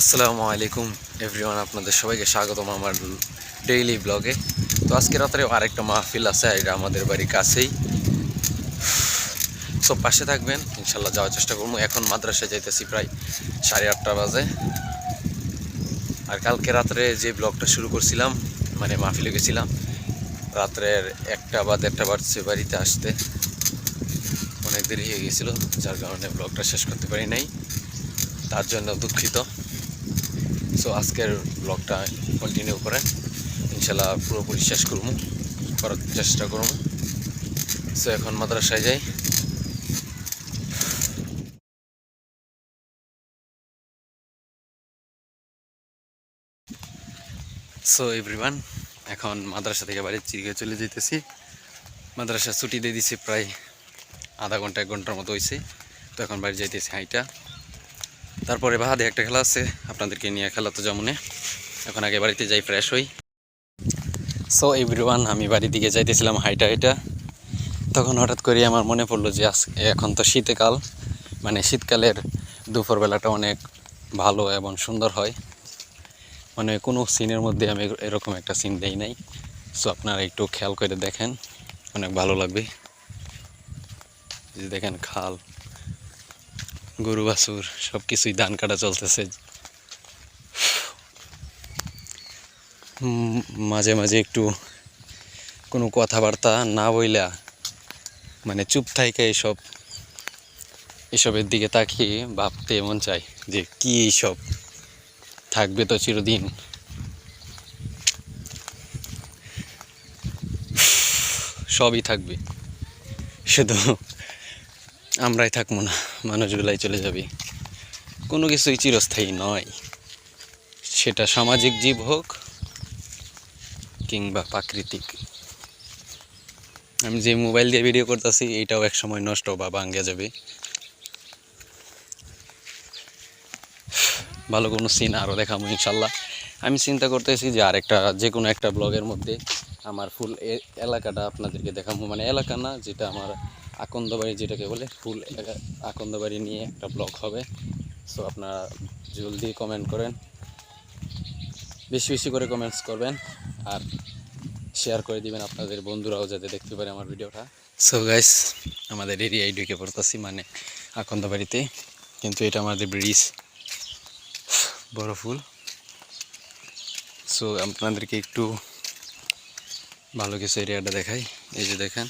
আসসালামু আলাইকুম এভরিওয়ান, আপনাদের সবাইকে স্বাগতম আমার ডেইলি ব্লগে। তো আজকে রাত্রে আরেকটা মাহফিল আছে, এটা আমাদের বাড়ির কাছেই। সব পাশে থাকবেন, ইনশাল্লাহ যাওয়ার চেষ্টা করব। এখন মাদ্রাসায় যাইতেছি প্রায় সাড়ে আটটা বাজে। আর কালকে রাত্রে যে ব্লগটা শুরু করছিলাম মানে মাহফিলে গেছিলাম, রাত্রের একটা বা দেড়টা বাজছে বাড়িতে আসতে। অনেক দেরি হয়ে গেছিল, যার কারণে ব্লগটা শেষ করতে পারি নাই। তার জন্য দুঃখিত। সো আজকের ব্লগটা কন্টিনিউ করে ইনশাল্লাহ পুরোপুরি শেষ করব, করার চেষ্টা করব। সো এখন মাদ্রাসায় যাই। সো এভরিওয়ান এখন মাদ্রাসা থেকে বাড়ির চিরিকে চলে যেতেছি। মাদ্রাসা ছুটি দিয়ে দিছি প্রায় আধা ঘণ্টা, এক ঘণ্টার মতো হয়েছে তো এখন বাড়ি যাইতেছি হাইটা। তারপরে বাহাদে একটা খেলা আছে, আপনাদেরকে নিয়ে খেলা তো যেমনে। এখন আগে বাড়িতে যাই ফ্রেশ হই। সো এভরিওয়ান আমি বাড়ির দিকে যাইতেছিলাম হাইটা হাইটা। তখন হঠাৎ করে আমার মনে পড়ল যে আজ, এখন তো শীতকাল। মানে শীতকালের দুপুরবেলাটা অনেক ভালো এবং সুন্দর হয়। মানে কোনো সিনের মধ্যে আমি এরকম একটা সিন দেই নাই। সো আপনারা একটু খেয়াল করে দেখেন, অনেক ভালো লাগবে। যে দেখেন খাল, গরু, বাছুর সব কিছুই ধান কাটা চলতেছে। মাঝে মাঝে একটু কোনো কথাবার্তা না বইলা মানে চুপ থাইকা এইসব এসবের দিকে তাকিয়ে ভাবতে মন চায় যে কি এইসব, থাকবে তো চিরদিন। সবই থাকবে। শুধু আমরাই থাকব না, মানুষগুলাই চলে যাবে। কোনো কিছুই চিরস্থায়ী নয়। সেটা সামাজিক জীব হোক কিংবা প্রাকৃতিক। আমি যে মোবাইল দিয়ে ভিডিও করতেছি এইটাও এক সময় নষ্ট বা ভাঙ্গে যাবে। ভালো কোনো সিন আরও দেখাবো ইনশাল্লাহ। আমি চিন্তা করতেছি যে আরেকটা, যে কোনো একটা ব্লগের মধ্যে আমার ফুল এলাকাটা আপনাদেরকে দেখাবো। মানে এলাকা না, যেটা আমার আকন্দবাড়ি যেটাকে বলে, ফুল আকন্দবাড়ি নিয়ে একটা ব্লগ হবে। সো আপনারা জলদি কমেন্ট করেন। বেশি বেশি করে কমেন্টস করবেন আর শেয়ার করে দিবেন আপনাদের বন্ধুরাও যাতে দেখতে পারে আমার ভিডিওটা। সো গাইস আমাদের এরিয়ায় ঢুকে পড়তেছি মানে আকন্দবাড়িতে। কিন্তু এটা আমাদের ব্রিজ। বড় ফুল। সো আপনাদেরকে একটু ভালো কিছু এরিয়াটা দেখাই। এই যে দেখেন।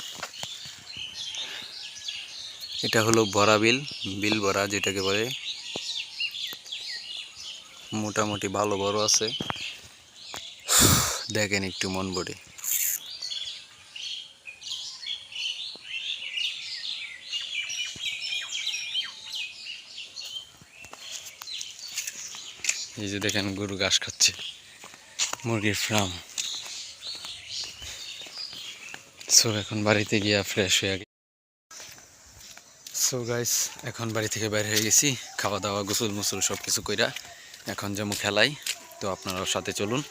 এটা হলো বড়া বিল বিল বড়া যেটাকে বলে। মোটামুটি ভালো বড় আছে। দেখেন একটু মন বড়ে। এই যে দেখেন গরু ঘাস খাচ্ছে, মুরগির ফার্ম সো এখন বাড়িতে গিয়া ফ্রেশ হয়ে সো গাইস এখন বাড়ি থেকে বাইরে হয়ে গেছি। খাওয়া দাওয়া গোসল মুসল সব কিছু কইরা এখন যেমন খেলাই তো আপনারাও সাথে চলুন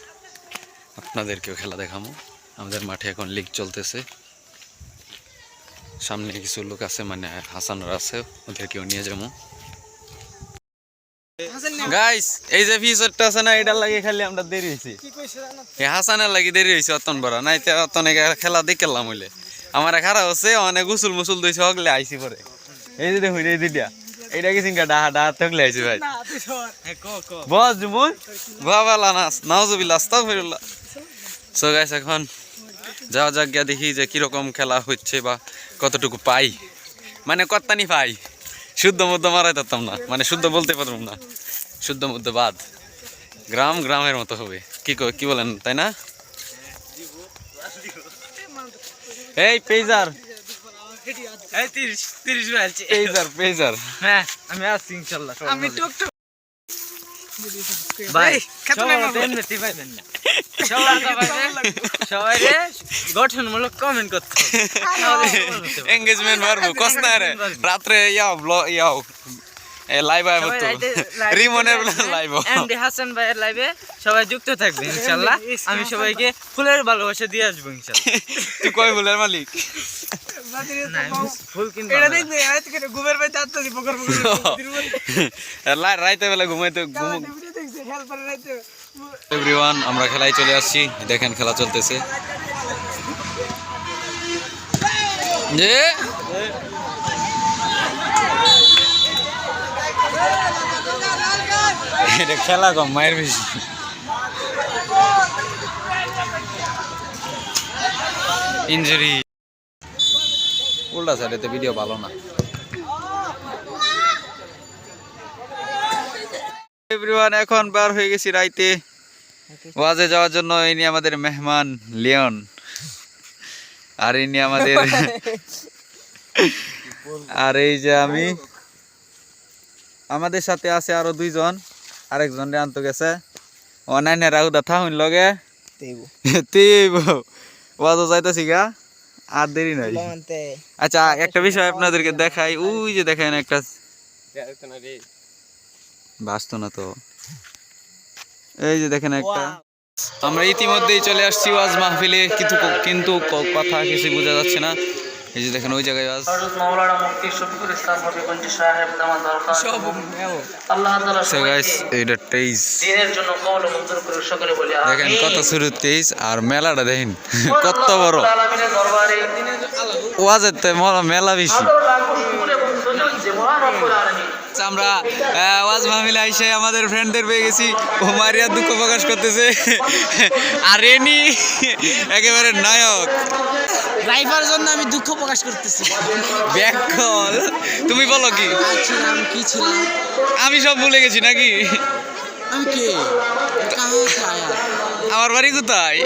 আপনাদেরকেও খেলা দেখামো। আমাদের মাঠে এখন লিগ চলতেছে। সামনে কিছু লোক আছে মানে হাসানরা আছে ওদেরকেও নিয়ে যাব। গাইস এই যে ফিচারটা আছে না এটা লাগে খালি আমরা দেরি হয়েছি। এই হাসানের লাগি দেরি হয়েছে অতন বড় নাই তো অতন খেলা দেখলাম হইলে। আমার খারাপ হচ্ছে অনেক গুসুল মুসুল দইছে হগলে আইসি পরে। এই যে দেখুন এই দিদিয়া এইটা কি সিংকা ডাহা ডাহা থাকলে ভাই। বস জুমুন। বাবা লানাস নাউজুবিল্লাহ আস্তাগফিরুল্লাহ। সো গাইস এখন যাওয়া যাক গিয়া দেখি যে কীরকম খেলা হচ্ছে বা কতটুকু পাই। মানে কত্তানি পাই। শুদ্ধ মধ্য মারাই পারতাম না। মানে শুদ্ধ বলতে পারতাম না। শুদ্ধ মধ্য বাদ। গ্রাম গ্রামের মতো হবে। কি কো- কি বলেন তাই না? এই পেজার এই পেজার হ্যাঁ আমি আছি আমি ভাই সবাই না রে গঠনমূলক কমেন্ট করতে। এঙ্গেজমেন্ট বাড়বো কষ্ট না রে। রাত্রে ইয়াও ইয়াও। লাইভ আইব তো রিমনের লাইভ এমডি হাসান ভাইয়ের লাইভে সবাই যুক্ত থাকবে ইনশাল্লাহ। আমি সবাইকে ফুলের ভালোবাসা দিয়ে আসব ইনশাল্লাহ। তুই কই ফুলের মালিক? রাইতে বেলা ঘুমাইতে এভরিওয়ান আমরা খেলায় চলে আসছি। দেখেন খেলা চলতেছে। যে এটা খেলা কম মায়ের বেশি। ইঞ্জুরি উল্টা সাইডেতে ভিডিও ভালো না। এভরিওয়ান এখন বার হয়ে গেছি রাইতে। ওয়াজে যাওয়ার জন্য ইনি আমাদের মেহমান লিওন। আর ইনি আমাদের আর এই যে আমি আমাদের সাথে আছে আরও দুইজন। আরেকজন রে আনতে গেছে। অনাইনে রাহুদা থাহুন লগে। তেইব ওয়াজও যাইতেছি গা। আর দেরি নাই। আচ্ছা একটা বিষয় আপনাদেরকে দেখাই। ওই যে দেখেন একটা বাঁচতো না তো। এই যে দেখেন একটা আমরা ইতিমধ্যেই চলে আসছি ওয়াজ মাহফিলে। কিন্তু কিন্তু কথা কিছু বোঝা যাচ্ছে না। এই যে দেখেন ওই জায়গায় আজ হযরত মাওলানা মুফতি শফিকুল ইসলাম হবিগঞ্জি সাহেব দামাত বরকাত আল্লাহ তাআলা সবাই গাইস সবাইকে এইটা তেইশ। দিনের জন্য কবল মঞ্জুর করে সকলে বলি দেখেন কত শুরু তেইশ আর মেলাটা দেখেন কত বড়। আল্লাহ আলামিনের দরবারে। ওয়াজের মেলা বেশি। আদর লাখ শুকুর এবং সুজুদ যে মহান রব্বুল আলামিন আচ্ছা, আমরা ওয়াজ মাহফিলে আইসে আমাদের ফ্রেন্ডদের পেয়ে গেছি। ও মারিয়া দুঃখ প্রকাশ করতেছে। আর এনি একেবারে নায়ক। ড্রাইভার জন্য আমি দুঃখ প্রকাশ করতেছি। ব্যাক কল তুমি বলো কি? ছিলাম কি ছিলাম? আমি সব ভুলে গেছি নাকি? আমি কে? আমার বাড়ি কোথায়?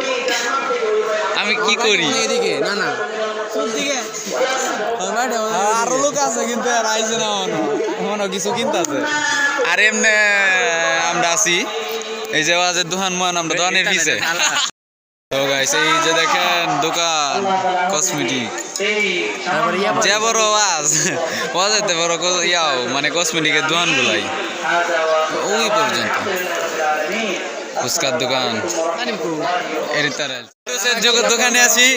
আমি কি করি? এদিকে? না না। আরও লোক আছে কিন্তু আর আইছে মনে কিছু কিনতে আছে আর এমনি আমরা আছি এই যে ওয়াজের দোকান মান আমরা দোকানের পিছে তো গাইস এই যে দেখেন দোকান কসমেটিক যে বড় ওয়াজ ওয়াজেতে বড় ইয়াও মানে কসমেটিকের দোকান গুলাই ওই পর্যন্ত ফুচকার দোকান। দোকানে আছি।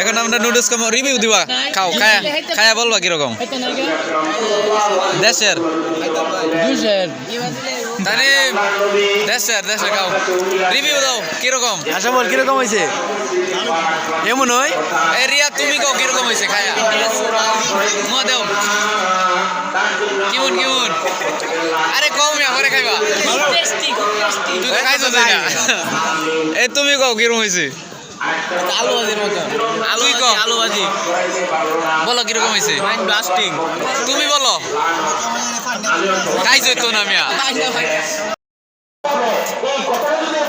এখন আমরা নুডলস কম রিভিউ দিবা। খাও খায়া খায়া বলবা কীরকম? দেশের? তাহলে দেশের দেশের খাও। রিভিউ দাও কীরকম? আশা বল কীরকম হয়েছে এমন হয়? রিয়া তুমি কও কীরকম হয়েছে খায়া? মুয়া দেও। কেমন কেমন? আরে কম আমারে খাইবা। তুই তো খাইছো তাই না। এই তুমি কও কীরকম হয়েছে আলু ভাজির মতো। কও। আলু ভাজি বলো কীরকম হয়েছে মাইন্ড ব্লাস্টিং তুমি বলো। খাইছো তো না মিয়া।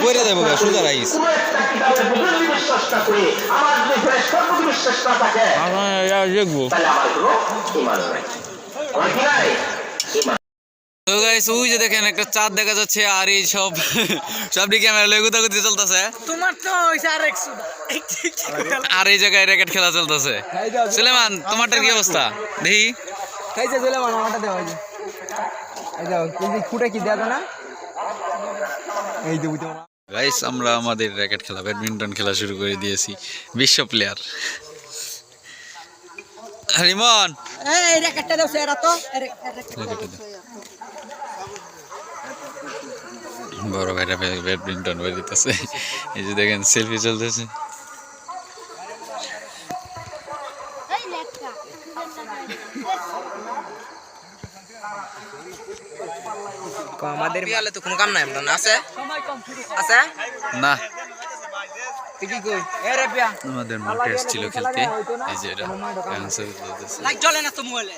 কইরে দেবো সোজা রাইস। করে থাকে দেখব। তো গাইস ওই যে দেখেন একটা চাঁদ দেখা যাচ্ছে আর এই সব সব দিকে ক্যামেরা লয়ে গুতাগুতি চলতেছে। তোমার তো হইছে আর এই জায়গায় র্যাকেট খেলা চলতেছে। সুলেমান তোমারটার কি অবস্থা? দেখি। খাইছে চলে মানে আমারটা দেওয়া হয়েছে এই দাও তুমি ফুটে কি না? এই গাইস আমরা আমাদের র্যাকেট খেলা ব্যাডমিন্টন খেলা শুরু করে দিয়েছি বিশ্ব প্লেয়ার রিমন এই র্যাকেটটা দাও সেরা তো। র্যাকেটটা দে। বড় ব্যাড- ব্যাডমিন্টন বাজিতেছে এই যে দেখেন সেলফি চলতেছে। আমাদের বিয়ালে তো কোনো কাম নাই আমরা আছে? আছে? না। আমাদের মাঠে এসেছিল খেলতে। এই যে এটা। জ্বলে না তো মোবাইলে?